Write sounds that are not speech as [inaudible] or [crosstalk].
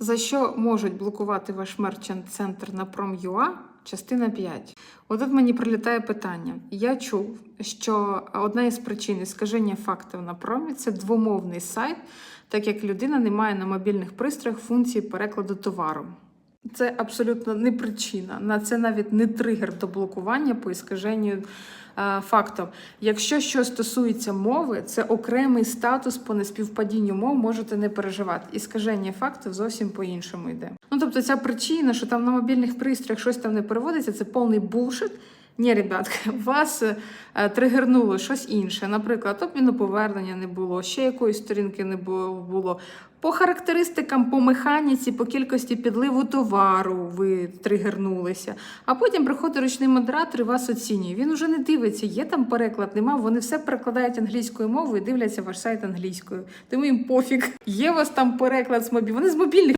За що можуть блокувати ваш мерчант центр на Prom.ua? Частина 5. Отут мені прилітає питання. Я чув, що одна із причин іскаження фактів на промі це двомовний сайт, так як людина не має на мобільних пристроях функції перекладу товару. Це абсолютно не причина. На це навіть не тригер до блокування по іскаженню е, фактів. Якщо що стосується мови, це окремий статус по неспівпадінню мов, можете не переживати. Іскаження фактів зовсім по-іншому йде. Ну тобто, ця причина, що там на мобільних пристроях щось там не переводиться, це повний булшит. Ні, ребятки, [laughs] вас е, тригернуло щось інше. Наприклад, обміну повернення не було, ще якоїсь сторінки не було. По характеристикам, по механіці, по кількості підливу товару ви тригернулися. А потім приходить ручний модератор і вас оцінює. Він уже не дивиться, є там переклад, нема. Вони все перекладають англійською мовою і дивляться ваш сайт англійською. Тому їм пофіг. Є у вас там переклад з мобіль. Вони з мобільних